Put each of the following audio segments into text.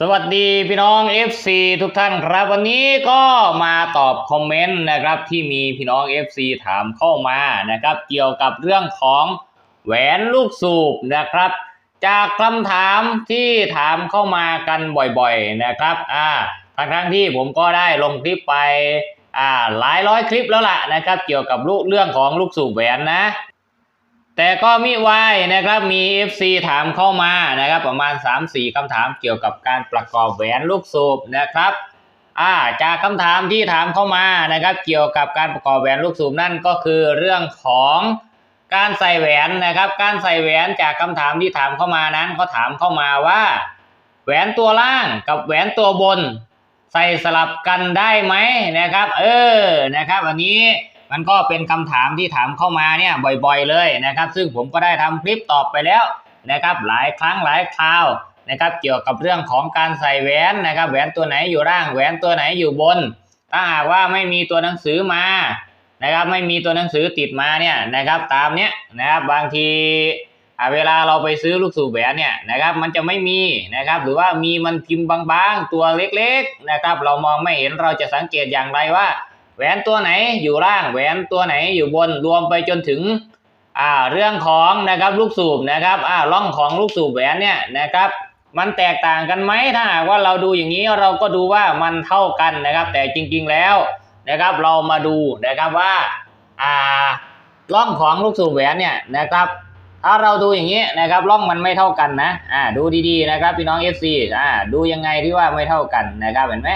สวัสดีพี่น้อง FC ทุกท่านครับ วันนี้ก็มาตอบคอมเมนต์นะครับที่มีพี่น้อง FC ถามเข้ามานะครับ เกี่ยวกับเรื่องของแหวนลูกสูบนะครับ จากคำถามที่ถามเข้ามากันบ่อยๆนะครับอ่าทั้งทั้งที่ผมก็ได้ลงคลิปไปอ่าหลายร้อยคลิปแล้วล่ะนะครับ เกี่ยวกับลูกเรื่องของลูกสูบแหวนนะ แต่ก็มิวายนะครับมี FC ถามเข้ามานะครับ ประมาณ 3-4คำถามเกี่ยวกับการประกอบแหวนลูกสูบนะครับอ่าจากคำถามที่ถามเข้ามานะครับ เกี่ยวกับการประกอบแหวนลูกสูบนั่นก็คือเรื่องของการใส่แหวนนะครับ การใส่แหวนจากคำถามที่ถามเข้ามานั้นก็ถามเข้ามาว่า แหวนตัวล่างกับแหวนตัวบน ใส่สลับกันได้ไหมนะครับ เออนะครับ อันนี้ มันก็เป็นคำถามที่ถามเข้ามาเนี่ยบ่อยๆเลยนะครับ ซึ่งผมก็ได้ทำคลิปตอบไปแล้วนะครับหลายครั้งหลายคราวนะครับเกี่ยวกับเรื่องของการใส่แหวนนะครับแหวนตัวไหนอยู่ล่างแหวนตัวไหนอยู่บน ถ้าหากว่าไม่มีตัวหนังสือมานะครับไม่มีตัวหนังสือติดมาเนี่ยนะครับตามเนี้ยนะครับบางทีเวลาเราไปซื้อลูกสูบแหวนเนี่ยนะครับมันจะไม่มีนะครับหรือว่ามีมันพิมพ์บางๆ ตัวเล็กๆนะครับเรามองไม่เห็นเราจะสังเกตอย่างไรว่า แหวนตัวไหนอยู่ล่างแหวนตัวไหนอยู่บนรวมไปจนถึงอ่าเรื่องของนะครับลูกสูบนะครับอ่าร่องของลูกสูบแหวนเนี่ยนะครับ มันแตกต่างกันไหมถ้าหากว่าเราดูอย่างนี้เราก็ดูว่ามันเท่ากันนะครับ แต่จริงๆแล้วนะครับ เรามาดูนะครับว่าอ่าร่องของลูกสูบแหวนเนี่ยนะครับถ้าเราดูอย่างนี้นะครับร่องมันไม่เท่ากันนะอ่าดูดีๆนะครับพี่น้อง FC อ่าดูยังไงที่ว่าไม่เท่ากันนะครับเห็นไหม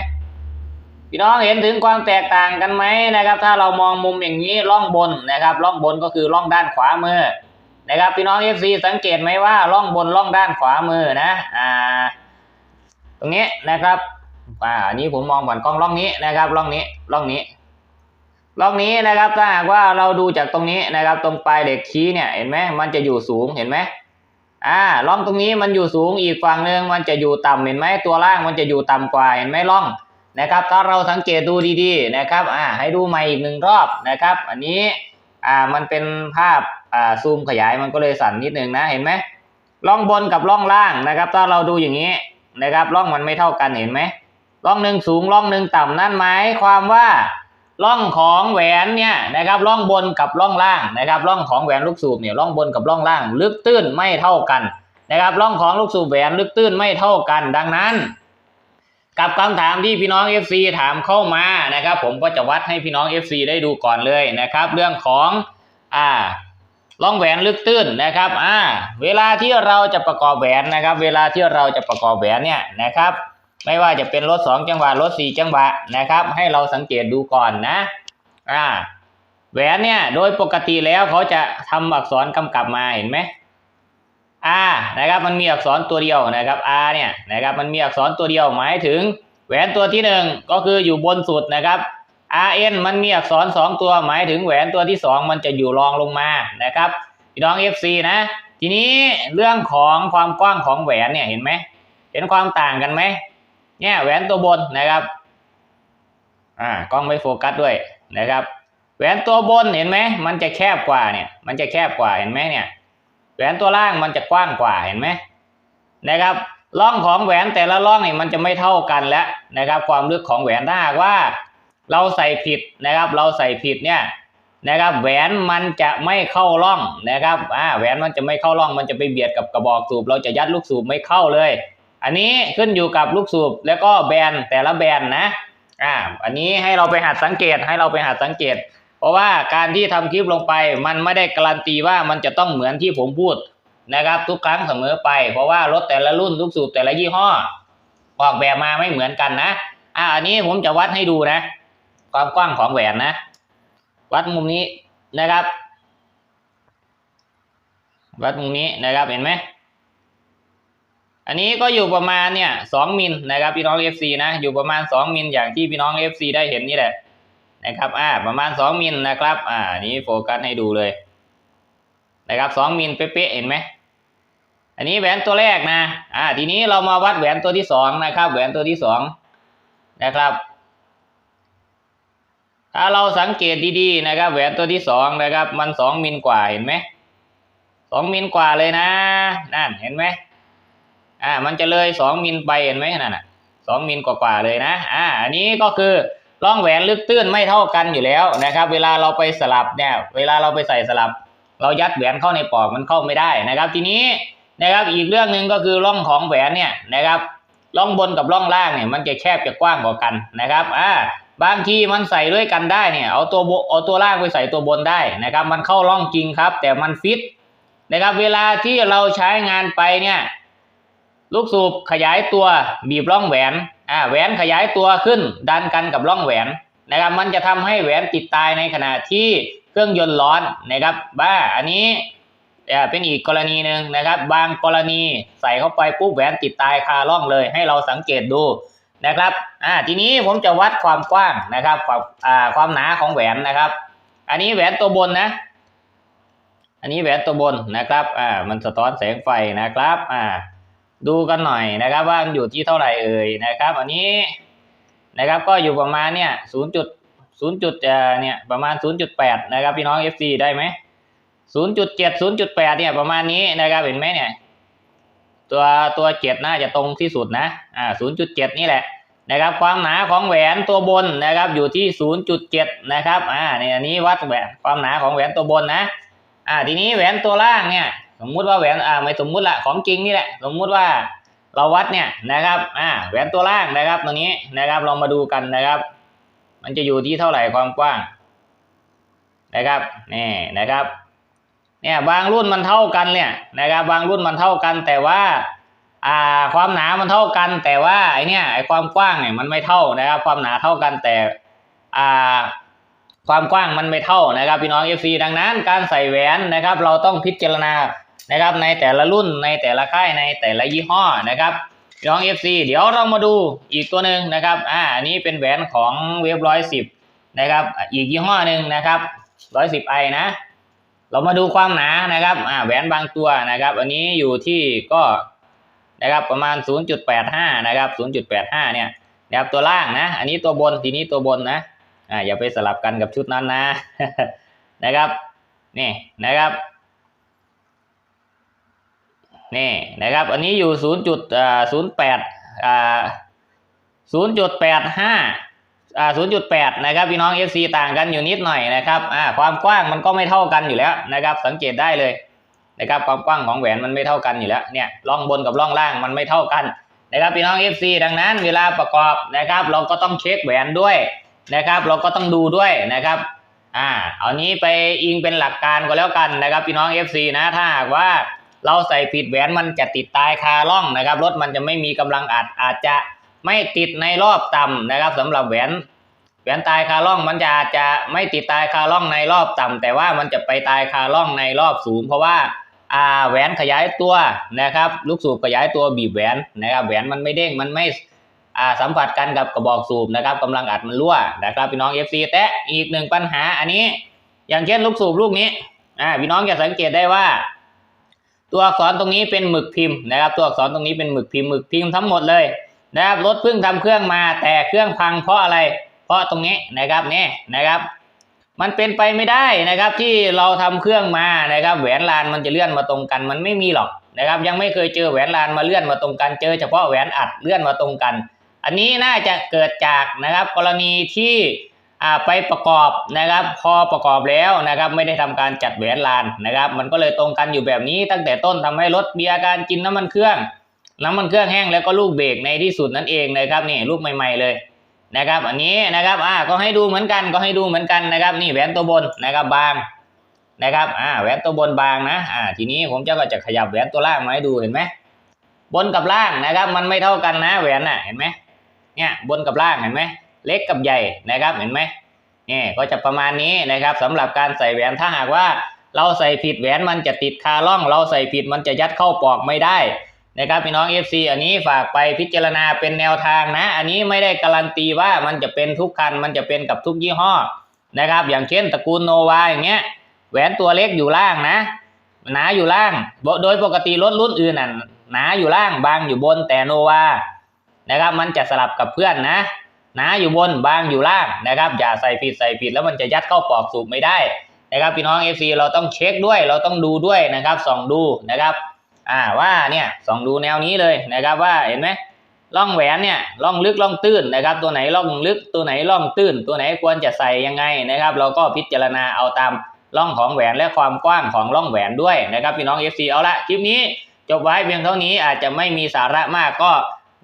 พี่น้องเห็นถึงความแตกต่างกันไหมนะครับ ถ้าเรามองมุมอย่างนี้ร่องบนนะครับร่องบนก็คือร่องด้านขวามือนะครับพี่น้องเอฟซีสังเกตไหมว่าร่องบนร่องด้านขวามือนะอ่าตรงนี้นะครับอ่านี้ผมมองก่อนกล้องร่องนี้นะครับร่องนี้ร่องนี้ร่องนี้นะครับถ้าหากว่าเราดูจากตรงนี้นะครับ ตรงปลายเหล็กชี้เนี่ยเห็นไหมมันจะอยู่สูงเห็นไหมอ่าร่องตรงนี้มันอยู่สูงอีกฝั่งหนึ่งมันจะอยู่ต่ำเห็นไหมตัวล่างมันจะอยู่ต่ำกว่าเห็นไหมร่อง นะครับ ถ้าเราสังเกตดูดีๆนะครับอ่าให้ดูใหม่อีกหนึ่งรอบนะครับ อันนี้อ่ามันเป็นภาพอ่าซูมขยายมันก็เลยสั่นนิดนึงนะเห็นไหมร่องบนกับร่องล่างนะครับ ถ้าเราดูอย่างนี้นะครับร่องมันไม่เท่ากันเห็นไหมร่องหนึ่งสูงร่องหนึ่งต่ำนั่นหมายความว่าร่องของแหวนเนี่ยนะครับร่องบนกับร่องล่างนะครับร่องของแหวนลูกสูบเนี่ยร่องบนกับร่องล่าง ลึกตื้นไม่เท่ากันนะครับร่องของลูกสูบแหวนลึกตื้นไม่เท่ากัน ดังนั้น กับคำถามที่พี่น้อง FC ถามเข้ามานะครับ ผมก็จะวัดให้พี่น้อง FC ได้ดูก่อนเลยนะครับ เรื่องของอ่าล่องแหวนลึกตื้นนะครับอ่าเวลาที่เราจะประกอบแหวนนะครับ เวลาที่เราจะประกอบแหวนเนี่ยนะครับ ไม่ว่าจะเป็นรถสองจังหวะรถสี่จังหวะนะครับ ให้เราสังเกตดูก่อนนะอ่าแหวนเนี่ยโดยปกติแล้วเขาจะทำอักษรกำกับมาเห็นไหม R นะครับมันมีอักษรตัวเดียวนะครับ R เนี่ยนะครับมันมีอักษรตัวเดียวหมายถึงแหวนตัวที่หนึ่งก็คืออยู่บนสุดนะครับ RN มันมีอักษรสองตัวหมายถึงแหวนตัวที่สองมันจะอยู่รองลงมานะครับพี่น้อง FC นะ ทีนี้เรื่องของความกว้างของแหวนเนี่ยเห็นไหมเห็นความต่างกันไหมเนี่ยแหวนตัวบนนะครับอ่ากล้องไม่โฟกัสด้วยนะครับ แหวนตัวบนเห็นไหมมันจะแคบกว่าเนี่ย มันจะแคบกว่าเห็นไหมเนี่ย แหวนตัวล่างมันจะกว้างกว่าเห็นไหมนะครับร่องของแหวนแต่ละร่องนี่มันจะไม่เท่ากันแล้วนะครับ ความลึกของแหวนถ้าหากว่า เราใส่ผิดนะครับ เราใส่ผิดเนี่ยนะครับ แหวนมันจะไม่เข้าร่องนะครับอ่าแหวนมันจะไม่เข้าร่อง มันจะไปเบียดกับกระบอกสูบ เราจะยัดลูกสูบไม่เข้าเลย อันนี้ขึ้นอยู่กับลูกสูบแล้วก็แบนแต่ละแบนนะอ่าอันนี้ให้เราไปหัดสังเกตให้เราไปหัดสังเกต เพราะว่าการที่ทำคลิปลงไป มันไม่ได้การันตีว่ามันจะต้องเหมือนที่ผมพูดนะครับ ทุกครั้งเสมอไป เพราะว่ารถแต่ละรุ่นลูกสูบแต่ละยี่ห้อ ออกแบบมาไม่เหมือนกันนะอ่าอันนี้ผมจะวัดให้ดูนะ ความกว้างของแหวนนะ วัดมุมนี้นะครับ วัดมุมนี้นะครับเห็นไหมอันนี้ก็อยู่ประมาณเนี่ยสองมิลนะครับพี่น้องเอฟซีนะอยู่ประมาณสองมิลอย่างที่พี่น้องเอฟซีได้เห็นนี่แหละ นะครับอ่าประมาณสองมิลนะครับอ่านี้โฟกัสให้ดูเลยนะครับสองมิลเป๊ะๆเห็นไหมอันนี้แหวนตัวแรกนะอ่าทีนี้เรามาวัดแหวนตัวที่สองนะครับแหวนตัวที่สองนะครับถ้าเราสังเกตดีๆนะครับแหวนตัวที่สองนะครับมันสองมิลกว่าเห็นไหมสองมิลกว่าเลยนะนั่นเห็นไหมอ่ามันจะเลยสองมิลไปเห็นไหมนั่นน่ะสองมิลกว่าๆเลยนะอ่าอันนี้ก็คือ ร่องแหวนลึกตื้นไม่เท่ากันอยู่แล้วนะครับ เวลาเราไปสลับเนี่ย เวลาเราไปใส่สลับ เรายัดแหวนเข้าในปอกมันเข้าไม่ได้นะครับ ทีนี้นะครับอีกเรื่องหนึ่งก็คือร่องของแหวนเนี่ยนะครับร่องบนกับร่องล่างเนี่ยมันจะแคบจะกว้างกว่ากันนะครับอ่าบางทีมันใส่ด้วยกันได้เนี่ยเอาตัวโบเอาตัวล่างไปใส่ตัวบนได้นะครับ มันเข้าร่องจริงครับ แต่มันฟิตนะครับ เวลาที่เราใช้งานไปเนี่ย ลูกสูบขยายตัวบีบร่องแหวนอ่าแหวนขยายตัวขึ้น ดันกันกับร่องแหวนนะครับ มันจะทำให้แหวนติดตายในขณะที่เครื่องยนต์ร้อนนะครับบ้าอันนี้เป็นอีกกรณีหนึ่งนะครับ บางกรณีใส่เข้าไปปุ๊บแหวนติดตายคาร่องเลย ให้เราสังเกตดูนะครับอ่าทีนี้ผมจะวัดความกว้างนะครับความอ่าความหนาของแหวนนะครับ อันนี้แหวนตัวบนนะ อันนี้แหวนตัวบนนะครับอ่ามันสะท้อนแสงไฟนะครับอ่า ดูกันหน่อยนะครับว่ามันอยู่ที่เท่าไหร่เอ่ยนะครับ อันนี้นะครับก็อยู่ประมาณเนี่ยศูนย์จุดศูนย์จุดเนี่ยประมาณศูนย์จุดแปดนะครับพี่น้อง FC ได้ไหมศูนย์จุดเจ็ดศูนย์จุดแปดเนี่ยประมาณนี้นะครับเห็นไหมเนี่ยตัวตัวเจ็ดน่าจะตรงที่สุดนะอ่าศูนย์จุดเจ็ดนี่แหละนะครับความหนาของแหวนตัวบนนะครับอยู่ที่ศูนย์จุดเจ็ดนะครับอ่าเนี่ยอันนี้วัดแหวนความหนาของแหวนตัวบนนะอ่าทีนี้แหวนตัวล่างเนี่ย สมมุติว่าแหวนอ่าไม่สมมุติละของจริงนี่แหละสมมุติว่าเราวัดเนี่ยนะครับอ่าแหวนตัวล่างนะครับตัวนี้นะครับเรามาดูกันนะครับ มันจะอยู่ที่เท่าไหร่ความกว้างนะครับนี่นะครับเนี่ยบางรุ่นมันเท่ากันเนี่ยนะครับบางรุ่นมันเท่ากันแต่ว่าอ่าความหนามันเท่ากัน แต่ว่าไอเนี่ยไอความกว้างเนี่ยมันไม่เท่านะครับ ความหนาเท่ากันแต่อ่าความกว้างมันไม่เท่านะครับพี่น้อง FC ดังนั้นการใส่แหวนนะครับ เราต้องพิจารณา นะครับในแต่ละรุ่นในแต่ละค่ายในแต่ละยี่ห้อนะครับพี่น้อง FC เดี๋ยวเรามาดูอีกตัวหนึ่งนะครับอ่าอันนี้เป็นแหวนของเวฟร้อยสิบนะครับอีกยี่ห้อหนึ่งนะครับร้อยสิบไอนะ เรามาดูความหนานะครับอ่าแหวนบางตัวนะครับ อันนี้อยู่ที่ก็นะครับประมาณ 0.85 นะครับ 0.85 เนี่ยนะครับตัวล่างนะ อันนี้ตัวบนทีนี้ตัวบนนะอ่าอย่าไปสลับกันกับชุดนั้นนะนะครับนี่นะครับ นี่นะครับ อันนี้อยู่ศูนย์จุดศูนย์แปดศูนย์จุดแปดห้าศูนย์จุดแปดนะครับพี่น้อง FC ต่างกันอยู่นิดหน่อยนะครับความกว้างมันก็ไม่เท่ากันอยู่แล้วนะครับ สังเกตได้เลยนะครับความกว้างของแหวนมันไม่เท่ากันอยู่แล้วเนี่ยร่องบนกับร่องล่างมันไม่เท่ากันนะครับพี่น้อง FC ดังนั้นเวลาประกอบนะครับ เราก็ต้องเช็คแหวนด้วยนะครับ เราก็ต้องดูด้วยนะครับอ่าเอานี้ไปอิงเป็นหลักการก็แล้วกันนะครับพี่น้อง FC นะถ้าหากว่า เราใส่ผิดแหวนมันจะติดตายคาล่องนะครับ รถมันจะไม่มีกำลังอัดอาจจะไม่ติดในรอบต่ำนะครับสำหรับแหวนแหวนตายคาล่องมันจะอาจจะไม่ติดตายคาล่องในรอบต่ำแต่ว่ามันจะไปตายคาล่องในรอบสูง เพราะว่าอ่าแหวนขยายตัวนะครับ ลูกสูบขยายตัวบีบแหวนนะครับ แหวนมันไม่เด้งมันไม่สัมผัสกันกับกระบอกสูบนะครับกำลังอัดมันรั่วนะครับพี่น้อง FC แต่อีกหนึ่งปัญหาอันนี้ อย่างเช่นลูกสูบลูกนี้พี่น้องจะสังเกตได้ว่า ตัวอักษรตรงนี้เป็นหมึกพิมพ์นะครับ ตัวอักษรตรงนี้เป็นหมึกพิมพ์หมึกพิมพ์ทั้งหมดเลยนะครับรถเพิ่งทำเครื่องมาแต่เครื่องพังเพราะอะไร เพราะตรงนี้นะครับนี่นะครับ มันเป็นไปไม่ได้นะครับที่เราทำเครื่องมานะครับ แหวนลานมันจะเลื่อนมาตรงกัน มันไม่มีหรอกนะครับ ยังไม่เคยเจอแหวนลานมาเลื่อนมาตรงกัน เจอเฉพาะแหวนอัดเลื่อนมาตรงกัน อันนี้น่าจะเกิดจากนะครับกรณีที่ ไปประกอบนะครับ พอประกอบแล้วนะครับไม่ได้ทำการจัดแหวนลานนะครับ มันก็เลยตรงกันอยู่แบบนี้ตั้งแต่ต้นทำให้รถมีอาการกินน้ำมันเครื่อง น้ำมันเครื่องแห้งแล้วก็ลูกเบรกในที่สุดนั่นเองนะครับนี่ลูกใหม่ ๆเลยนะครับอันนี้นะครับอ่าก็ให้ดูเหมือนกันก็ให้ดูเหมือนกันนะครับ นี่แหวนตัวบนนะครับบางนะครับอ่าแหวนตัวบนบางนะอ่าทีนี้ผมจะก็จะขยับแหวนตัวล่างมาให้ดูเห็นไหมบนกับล่างนะครับ มันไม่เท่ากันนะแหวนน่ะเห็นไหมเนี่ยบนกับล่างเห็นไหม เล็กกับใหญ่นะครับเห็นไหมนี่ก็จะประมาณนี้นะครับสำหรับการใส่แหวนถ้าหากว่าเราใส่ผิดแหวนมันจะติดคาล่อง เราใส่ผิดมันจะยัดเข้าปอกไม่ได้นะครับพี่น้อง FC อันนี้ฝากไปพิจารณาเป็นแนวทางนะ อันนี้ไม่ได้การันตีว่ามันจะเป็นทุกคันมันจะเป็นกับทุกยี่ห้อนะครับ อย่างเช่นตระกูลโนวาอย่างเงี้ยแหวนตัวเล็กอยู่ล่างนะหนาอยู่ล่าง โดยปกติรถรุ่นอื่นน่ะหนาอยู่ล่างบางอยู่บนแต่โนวานะครับ มันจะสลับกับเพื่อนนะห นาอยู่บนบางอยู่ล่างนะครับอย่าใส่ผิดใส่ผิดแล้วมันจะยัดเข้าปอกสูบไม่ได้นะครับพี่น้อง FC เราต้องเช็คด้วยเราต้องดูด้วยนะครับส่องดูนะครับอ่าว่าเนี่ยส่องดูแนวนี้เลยนะครับว่าเห็นไหมร่องแหวนเนี่ยร่องลึกร่องตื้นนะครับ ตัวไหนร่องลึกตัวไหนร่องตื้น ตัวไหนควรจะใส่ยังไงนะครับ เราก็พิจารณาเอาตามร่องของแหวนและความกว้างของร่องแหวนด้วยนะครับพี่น้อง FC เอาละคลิปนี้จบไว้เพียงเท่านี้อาจจะไม่มีสาระมากก็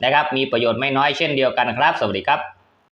นะครับมีประโยชน์ไม่น้อยเช่นเดียวกันครับ สวัสดีครับ